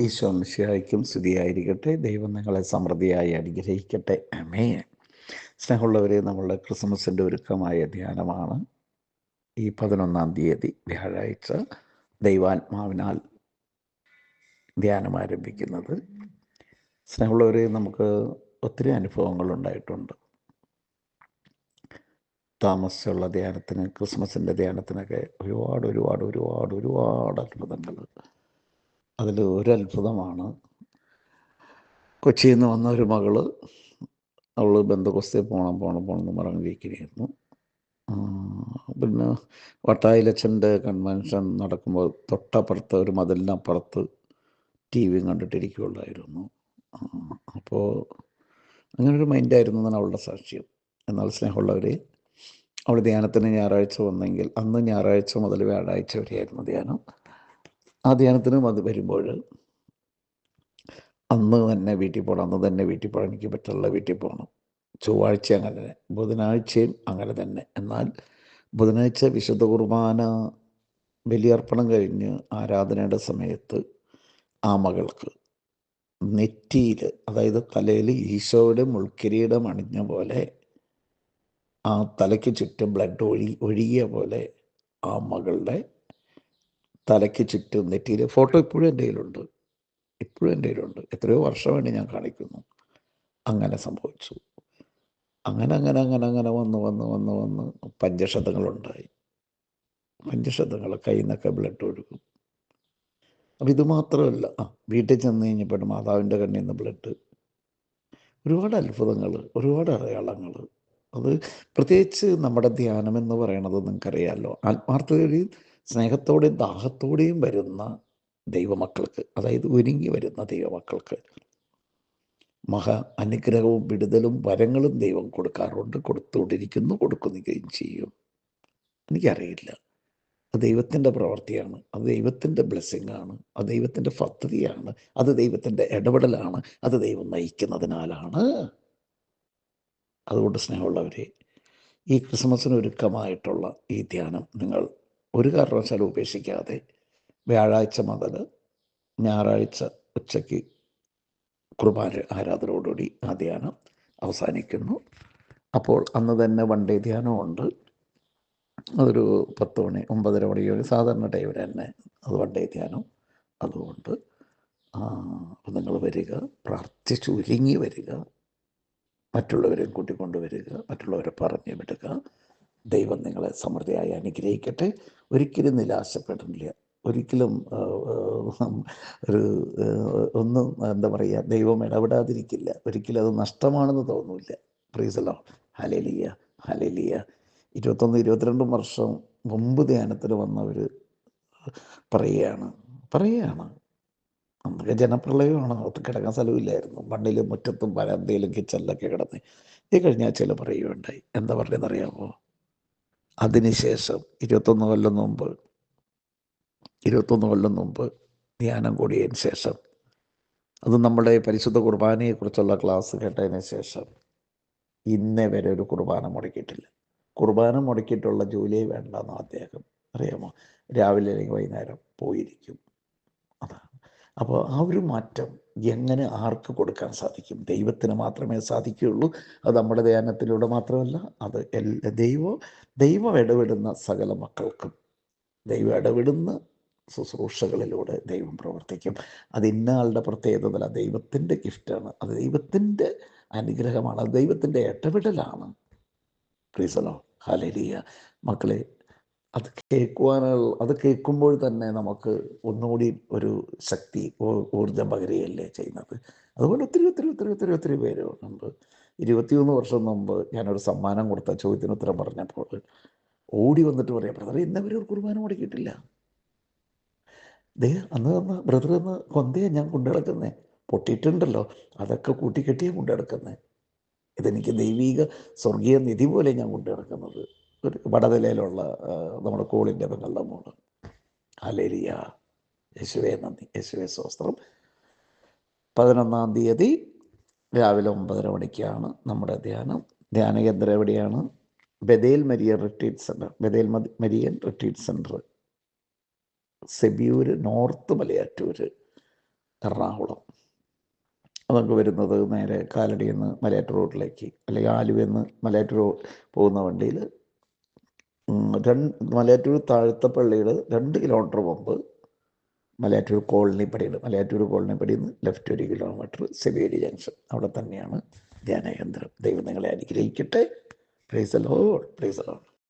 ഈശോ മിശിഹായ്ക്കും സ്തുതിയായിരിക്കട്ടെ. ദൈവം നിങ്ങളെ സമൃദ്ധിയായി അനുഗ്രഹിക്കട്ടെ. അമേ സ്നേഹമുള്ളവരെ നമ്മളുടെ ക്രിസ്മസിന്റെ ഒരുക്കമായ ധ്യാനമാണ് ഈ പതിനൊന്നാം തീയതി വ്യാഴാഴ്ച ദൈവാത്മാവിനാൽ ധ്യാനം ആരംഭിക്കുന്നത്. സ്നേഹമുള്ളവരെ നമുക്ക് ഒത്തിരി അനുഭവങ്ങൾ ഉണ്ടായിട്ടുണ്ട്. താമസിച്ചുള്ള ധ്യാനത്തിന് ക്രിസ്മസിന്റെ ധ്യാനത്തിനൊക്കെ ഒരുപാട് ഒരുപാട് ഒരുപാട് ഒരുപാട് അത്ഭുതങ്ങൾ അതിൽ ഒരു അത്ഭുതമാണ് കൊച്ചിയിൽ നിന്ന് വന്ന ഒരു മകൾ അവൾ ബന്ധുക്കോസ്തേ പോകണം പോകണം പോകണം എന്ന് പറഞ്ഞിരിക്കുകയായിരുന്നു. പിന്നെ വട്ടായിലച്ഛന്റെ കൺവെൻഷൻ നടക്കുമ്പോൾ തൊട്ടപ്പുറത്ത് ഒരു മതിലിനപ്പുറത്ത് ടി വിയും കണ്ടിട്ടിരിക്കുകയുള്ളായിരുന്നു അപ്പോൾ അങ്ങനൊരു മൈൻഡായിരുന്നു എന്നാണ് അവളുടെ സാക്ഷ്യം. എന്നാൽ സ്നേഹമുള്ളവർ അവൾ ധ്യാനത്തിന് ഞായറാഴ്ച വന്നെങ്കിൽ അന്ന് ഞായറാഴ്ച മുതൽ വ്യാഴാഴ്ച വരെയായിരുന്നു ധ്യാനം. ആ ധ്യാനത്തിനും അത് വരുമ്പോൾ അന്ന് തന്നെ വീട്ടിൽ പോകണം അന്ന് തന്നെ വീട്ടിൽ പോകണം എനിക്ക് പറ്റുള്ള വീട്ടിൽ പോകണം ചൊവ്വാഴ്ച അങ്ങനെ തന്നെ ബുധനാഴ്ചയും അങ്ങനെ തന്നെ. എന്നാൽ ബുധനാഴ്ച വിശുദ്ധ കുർബാന ബലിയർപ്പണം കഴിഞ്ഞ് ആരാധനയുടെ സമയത്ത് ആ മകൾക്ക് നെറ്റിയിൽ അതായത് തലയിൽ ഈശോയുടെ മുൾക്കിരീടം അണിഞ്ഞ പോലെ ആ തലയ്ക്ക് ചുറ്റും ബ്ലഡ് ഒഴി ഒഴുകിയ പോലെ ആ മകളുടെ തലയ്ക്ക് ചുറ്റും നെറ്റിയിൽ ഫോട്ടോ ഇപ്പോഴും എന്റെ കയ്യിലുണ്ട്. ഇപ്പോഴും എന്റെ കയ്യിലുണ്ട്. എത്രയോ വർഷം വേണ്ടി ഞാൻ കാണിക്കുന്നു. അങ്ങനെ സംഭവിച്ചു. അങ്ങനെ അങ്ങനെ അങ്ങനെ അങ്ങനെ വന്ന് വന്ന് വന്ന് വന്ന് പഞ്ചക്ഷതങ്ങളുണ്ടായി പഞ്ചക്ഷതങ്ങൾ കയ്യിൽ നിന്നൊക്കെ ബ്ലഡ് ഒഴുകും. അപ്പം ഇത് മാത്രമല്ല. ആ വീട്ടിൽ ചെന്ന് കഴിഞ്ഞപ്പോൾ മാതാവിന്റെ കണ്ണിൽ നിന്ന് ബ്ലഡ്. ഒരുപാട് അത്ഭുതങ്ങൾ ഒരുപാട് അടയാളങ്ങൾ അത് പ്രത്യേകിച്ച് നമ്മുടെ ധ്യാനം എന്ന് പറയണത് നിങ്ങൾക്കറിയാമല്ലോ ആത്മാർത്ഥതയുടെയും സ്നേഹത്തോടെയും ദാഹത്തോടെയും വരുന്ന ദൈവമക്കൾക്ക് അതായത് ഒരുങ്ങി വരുന്ന ദൈവമക്കൾക്ക് മഹാ അനുഗ്രഹവും വിടുതലും വരങ്ങളും ദൈവം കൊടുക്കാറുണ്ട് കൊടുത്തുകൊണ്ടിരിക്കുന്നു കൊടുക്കുകയും ചെയ്യും. എനിക്കറിയില്ല. അത് ദൈവത്തിന്റെ പ്രവൃത്തിയാണ് അത് ദൈവത്തിന്റെ ബ്ലെസ്സിങ് ആണ് അത് ദൈവത്തിന്റെ പദ്ധതിയാണ് അത് ദൈവത്തിന്റെ ഇടപെടലാണ് അത് ദൈവം നയിക്കുന്നതിനാലാണ്. അതുകൊണ്ട് സ്നേഹമുള്ളവരെ ഈ ക്രിസ്മസിന് ഒരുക്കമായിട്ടുള്ള ഈ ധ്യാനം നിങ്ങൾ ഒരു കാരണവശാലും ഉപേക്ഷിക്കാതെ വ്യാഴാഴ്ച മുതൽ ഞായറാഴ്ച ഉച്ചയ്ക്ക് കുർബാന ആരാധനയോടുകൂടി ആ ധ്യാനം അവസാനിക്കുന്നു. അപ്പോൾ അന്ന് തന്നെ വൺ ഡേ ധ്യാനമുണ്ട്. അതൊരു പത്ത് മണി ഒമ്പതര മണിക്ക് സാധാരണ ടൈമിൽ തന്നെ അത് വൺ ഡേ ധ്യാനം അതുകൊണ്ട് അപ്പം നിങ്ങൾ വരിക പ്രാർത്ഥിച്ച് ഒരുങ്ങി വരിക മറ്റുള്ളവരെയും കൂട്ടിക്കൊണ്ടുവരിക മറ്റുള്ളവരെ പറഞ്ഞു വിടുക ദൈവം നിങ്ങളെ സമൃദ്ധിയായി അനുഗ്രഹിക്കട്ടെ. ഒരിക്കലും നിരാശപ്പെടുന്നില്ല ഒരിക്കലും ഒരു ഒന്നും എന്താ പറയുക ദൈവം ഇടപെടാതിരിക്കില്ല. ഒരിക്കലും അത് നഷ്ടമാണെന്ന് തോന്നില്ല. പ്രീസലോ ഹലേലിയ ഹലേലിയ ഇരുപത്തൊന്ന് ഇരുപത്തിരണ്ടും വർഷം മുമ്പ് ധ്യാനത്തിന് വന്നവർ പറയുകയാണ്. പറയുകയാണ്. നമുക്ക് ജനപ്രളയമാണ്. അത് കിടക്കാൻ സ്ഥലമില്ലായിരുന്നു. മണ്ണിലും മുറ്റത്തും വരന്തയിലും കിച്ചണിലൊക്കെ കിടന്ന് ഈ കഴിഞ്ഞ ആഴ്ചയിൽ പറയുകയുണ്ടായി. എന്താ പറഞ്ഞതെന്നറിയാമോ? അതിനുശേഷം ഇരുപത്തൊന്ന് കൊല്ലം മുമ്പ് ഇരുപത്തൊന്ന് കൊല്ലം മുമ്പ് ധ്യാനം കൂടിയതിന് ശേഷം അത് നമ്മുടെ പരിശുദ്ധ കുർബാനയെക്കുറിച്ചുള്ള ക്ലാസ് കേട്ടതിന് ശേഷം ഇന്നേ വരെ ഒരു കുർബാന മുടക്കിയിട്ടില്ല. കുർബാന മുടക്കിയിട്ടുള്ള ജോലിയെ വേണ്ടെന്ന് അദ്ദേഹം. അറിയാമോ? രാവിലെ അല്ലെങ്കിൽ വൈകുന്നേരം പോയിരിക്കും. അതാണ് അപ്പോൾ ആ ഒരു മാറ്റം എങ്ങനെ ആർക്ക് കൊടുക്കാൻ സാധിക്കും? ദൈവത്തിന് മാത്രമേ സാധിക്കുകയുള്ളൂ. അത് നമ്മുടെ ധ്യാനത്തിലൂടെ മാത്രമല്ല അത് എല്ലാ ദൈവം ദൈവം ഇടപെടുന്ന സകല മക്കൾക്കും. ദൈവം ഇടപെടുന്ന ശുശ്രൂഷകളിലൂടെ ദൈവം പ്രവർത്തിക്കും. അത് ഇന്ന ആളുടെ പ്രത്യേകതല്ല ദൈവത്തിന്റെ ഗിഫ്റ്റാണ്. അത് ദൈവത്തിന്റെ അനുഗ്രഹമാണ്. അത് ദൈവത്തിന്റെ ഇടപെടലാണ്. പ്രീസലോ ഹലരിയ മക്കളെ അത് കേൾക്കുവാനുള്ള അത് കേൾക്കുമ്പോൾ തന്നെ നമുക്ക് ഒന്നുകൂടി ഒരു ശക്തി ഊർജം പകരുകയല്ലേ ചെയ്യുന്നത്. അതുപോലെ ഒത്തിരി ഒത്തിരി ഒത്തിരി ഒത്തിരി ഒത്തിരി പേര് ഉണ്ട് ഇരുപത്തിയൊന്ന് വർഷം മുമ്പ് ഞാനൊരു സമ്മാനം കൊടുത്ത ചോദ്യത്തിന് ഉത്തരം പറഞ്ഞപ്പോൾ ഓടി വന്നിട്ട് പറയാം ബ്രദർ ഇന്നവരെ ഒരു കുർബാന മുടക്കിയിട്ടില്ല. ദേ അന്ന് തന്ന ബ്രദർ എന്ന് കൊന്തയാണ് ഞാൻ കൊണ്ടുനടക്കുന്നത് പൊട്ടിയിട്ടുണ്ടല്ലോ. അതൊക്കെ കൂട്ടിക്കെട്ടിയാണ് കൊണ്ടുനടക്കുന്നത് ഇതെനിക്ക് ദൈവീക സ്വർഗീയ നിധി പോലെ ഞാൻ കൊണ്ടുനടക്കുന്നത്. ഒരു വടനിലയിലുള്ള നമ്മുടെ കോളിന്റെ പെങ്ങളുടെ മോൾ അലേലിയ യേശുവേ നന്ദി. യേശുവേ സ്വസ്ത്രം പതിനൊന്നാം തീയതി രാവിലെ ഒമ്പതര മണിക്കാണ് നമ്മുടെ ധ്യാനം. ധ്യാന കേന്ദ്രം എവിടെയാണ്? Bethel Marian retreat centre Bethel Marian retreat centre Sebiyur north Malayattoor Ernakulam. അതൊക്കെ വരുന്നത് നേരെ കാലടിയിൽ നിന്ന് മലയാറ്റൂർ റോഡിലേക്ക് അല്ലെങ്കിൽ ആലുവയിൽ നിന്ന് റോഡ് പോകുന്ന വണ്ടിയിൽ രണ്ട് മലയാറ്റൂർ താഴത്തെ പള്ളിയിൽ രണ്ട് കിലോമീറ്റർ മുമ്പ് മലയാറ്റൂർ കോളനി പടിയുണ്ട്. മലയാറ്റൂർ കോളനി പടിയിൽ നിന്ന് ലെഫ്റ്റ് ഒരു കിലോമീറ്റർ സെവേരി ജംഗ്ഷൻ അവിടെ തന്നെയാണ് ധ്യാനകേന്ദ്രം. ദൈവം നിങ്ങളെ അനുഗ്രഹിക്കട്ടെ. പ്രൈസ് അല്ലോ പ്രൈസ് അല്ലോ